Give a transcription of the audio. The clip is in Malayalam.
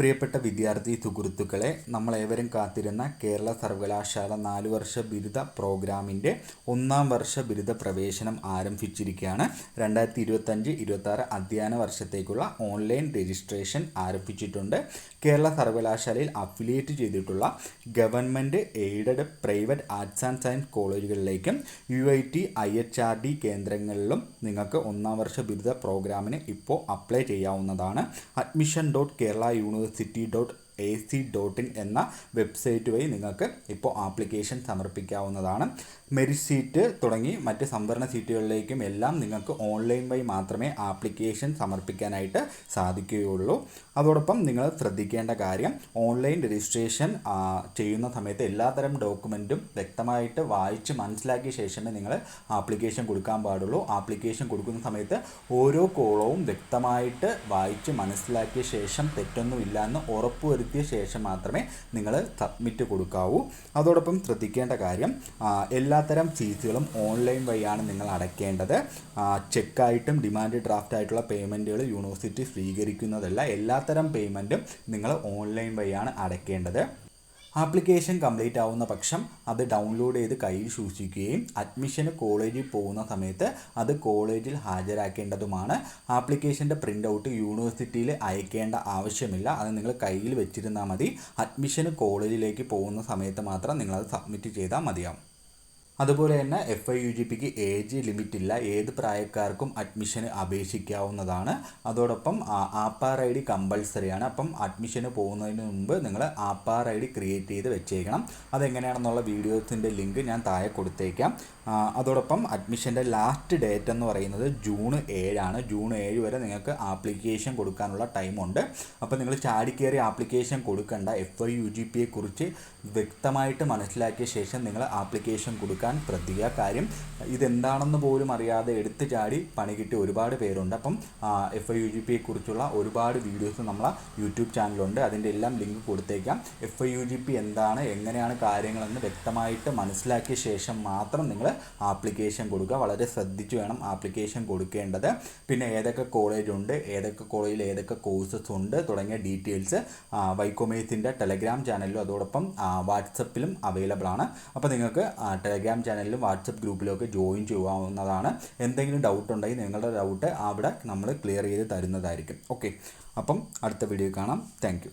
പ്രിയപ്പെട്ട വിദ്യാർത്ഥി സുഹൃത്തുക്കളെ നമ്മളേവരും കാത്തിരുന്ന കേരള സർവകലാശാല നാല് വർഷ ബിരുദ പ്രോഗ്രാമിന്റെ ഒന്നാം വർഷ ബിരുദ പ്രവേശനം ആരംഭിച്ചിരിക്കുകയാണ്. രണ്ടായിരത്തി ഇരുപത്തഞ്ച് ഇരുപത്താറ് അധ്യയന വർഷത്തേക്കുള്ള ഓൺലൈൻ രജിസ്ട്രേഷൻ ആരംഭിച്ചിട്ടുണ്ട്. കേരള സർവകലാശാലയിൽ അഫിലിയേറ്റ് ചെയ്തിട്ടുള്ള government aided private arts and science കോളേജുകളിലേക്കും U I T I H R D കേന്ദ്രങ്ങളിലും നിങ്ങൾക്ക് ഒന്നാം വർഷ ബിരുദ പ്രോഗ്രാമിന് ഇപ്പോൾ അപ്ലൈ ചെയ്യാവുന്നതാണ്. Admission dot Kerala university dot A C dot in എന്ന വെബ്സൈറ്റ് വഴി നിങ്ങൾക്ക് ഇപ്പോൾ ആപ്ലിക്കേഷൻ സമർപ്പിക്കാവുന്നതാണ്. മെറിറ്റ് സീറ്റ് തുടങ്ങി മറ്റ് സംവരണ സീറ്റുകളിലേക്കും എല്ലാം നിങ്ങൾക്ക് ഓൺലൈൻ വഴി മാത്രമേ ആപ്ലിക്കേഷൻ സമർപ്പിക്കാനായിട്ട് സാധിക്കുകയുള്ളൂ. അതോടൊപ്പം നിങ്ങൾ ശ്രദ്ധിക്കേണ്ട കാര്യം ഓൺലൈൻ രജിസ്ട്രേഷൻ ചെയ്യുന്ന സമയത്ത് എല്ലാത്തരം ഡോക്യുമെന്റും വ്യക്തമായിട്ട് വായിച്ച് മനസ്സിലാക്കിയ ശേഷമേ നിങ്ങൾ ആപ്ലിക്കേഷൻ കൊടുക്കാൻ പാടുള്ളൂ. ആപ്ലിക്കേഷൻ കൊടുക്കുന്ന സമയത്ത് ഓരോ കോളവും വ്യക്തമായിട്ട് വായിച്ച് മനസ്സിലാക്കിയ ശേഷം തെറ്റൊന്നുമില്ല എന്ന് ഉറപ്പുവരുത്തിയ ശേഷം മാത്രമേ നിങ്ങൾ സബ്മിറ്റ് കൊടുക്കാവൂ. അതോടൊപ്പം ശ്രദ്ധിക്കേണ്ട കാര്യം എല്ലാത്തരം ഫീസുകളും ഓൺലൈൻ വഴിയാണ് നിങ്ങൾ അടയ്ക്കേണ്ടത് ചെക്കായിട്ടും ഡിമാൻഡ് ഡ്രാഫ്റ്റ് ആയിട്ടുള്ള പേയ്മെന്റുകൾ യൂണിവേഴ്സിറ്റി സ്വീകരിക്കുന്നതല്ല എല്ലാത്തരം പേയ്മെന്റും നിങ്ങൾ ഓൺലൈൻ വഴിയാണ് അടയ്ക്കേണ്ടത് ആപ്ലിക്കേഷൻ കംപ്ലീറ്റ് ആവുന്ന പക്ഷം അത് ഡൗൺലോഡ് ചെയ്ത് കയ്യിൽ സൂക്ഷിക്കുകയും അഡ്മിഷന് കോളേജിൽ പോകുന്ന സമയത്ത് അത് കോളേജിൽ ഹാജരാക്കേണ്ടതുമാണ്. ആപ്ലിക്കേഷന്റെ പ്രിന്റ് ഔട്ട് യൂണിവേഴ്സിറ്റിയിൽ അയക്കേണ്ട ആവശ്യമില്ല. അത് നിങ്ങൾ കയ്യിൽ വെച്ചിരുന്നാൽ മതി. അഡ്മിഷന് കോളേജിലേക്ക് പോകുന്ന സമയത്ത് മാത്രം നിങ്ങളത് സബ്മിറ്റ് ചെയ്താൽ മതിയാവും. അതുപോലെ തന്നെ എഫ് ഐ യു ജി പിക്ക് ഏജ് ലിമിറ്റ് ഇല്ല. ഏത് പ്രായക്കാർക്കും അഡ്മിഷന് അപേക്ഷിക്കാവുന്നതാണ്. അതോടൊപ്പം ആപ്പാർ ഐ ഡി കമ്പൾസറിയാണ് അപ്പം അഡ്മിഷന് പോകുന്നതിന് മുമ്പ് നിങ്ങൾ ആപ്പാർ ഐ ഡി ക്രിയേറ്റ് ചെയ്ത് വെച്ചേക്കണം. അതെങ്ങനെയാണെന്നുള്ള വീഡിയോസിന്റെ ലിങ്ക് ഞാൻ താഴെ കൊടുത്തേക്കാം. അതോടൊപ്പം അഡ്മിഷന്റെ ലാസ്റ്റ് ഡേറ്റ് എന്ന് പറയുന്നത് ജൂൺ ഏഴാണ്. ജൂൺ ഏഴ് വരെ നിങ്ങൾക്ക് ആപ്ലിക്കേഷൻ കൊടുക്കാനുള്ള ടൈമുണ്ട് അപ്പോൾ നിങ്ങൾ ചാടിക്കേറി ആപ്ലിക്കേഷൻ കൊടുക്കേണ്ട എഫ് ഐ യു ജി പിയെ കുറിച്ച് വ്യക്തമായിട്ട് മനസ്സിലാക്കിയ ശേഷം നിങ്ങൾ ആപ്ലിക്കേഷൻ കൊടുക്കാൻ ശ്രദ്ധിക്കുക. കാര്യം ഇതെന്താണെന്ന് പോലും അറിയാതെ എടുത്തു ചാടി പണി കിട്ടിയ ഒരുപാട് പേരുണ്ട്. അപ്പം എഫ് ഐ യു ജി പിയെ കുറിച്ചുള്ള ഒരുപാട് വീഡിയോസ് നമ്മളെ യൂട്യൂബ് ചാനലുണ്ട് അതിന്റെ എല്ലാം ലിങ്ക് കൊടുത്തേക്കാം. F I U G P എന്താണ് എങ്ങനെയാണ് കാര്യങ്ങളെന്ന് വ്യക്തമായിട്ട് മനസ്സിലാക്കിയ ശേഷം മാത്രം നിങ്ങൾ ആപ്ലിക്കേഷൻ കൊടുക്കുക. വളരെ ശ്രദ്ധിച്ച് വേണം ആപ്ലിക്കേഷൻ കൊടുക്കേണ്ടത്. പിന്നെ ഏതൊക്കെ കോളേജ് ഉണ്ട് ഏതൊക്കെ കോളേജിൽ ഏതൊക്കെ കോഴ്സസ് ഉണ്ട് തുടങ്ങിയ ഡീറ്റെയിൽസ് വൈക്കോമേസിന്റെ ടെലഗ്രാം ചാനലിലും അതോടൊപ്പം വാട്സപ്പിലും അവൈലബിൾ ആണ്. അപ്പോൾ നിങ്ങൾക്ക് ടെലഗ്രാം ചാനലിലും വാട്സപ്പ് ഗ്രൂപ്പിലും ഒക്കെ ജോയിൻ ചെയ്യാവുന്നതാണ്. എന്തെങ്കിലും ഡൗട്ട് ഉണ്ടെങ്കിൽ നിങ്ങളുടെ ഡൗട്ട് അവിടെ നമ്മൾ ക്ലിയർ ചെയ്ത് തരുന്നതായിരിക്കും. ഓക്കെ അപ്പം അടുത്ത വീഡിയോ കാണാം. താങ്ക്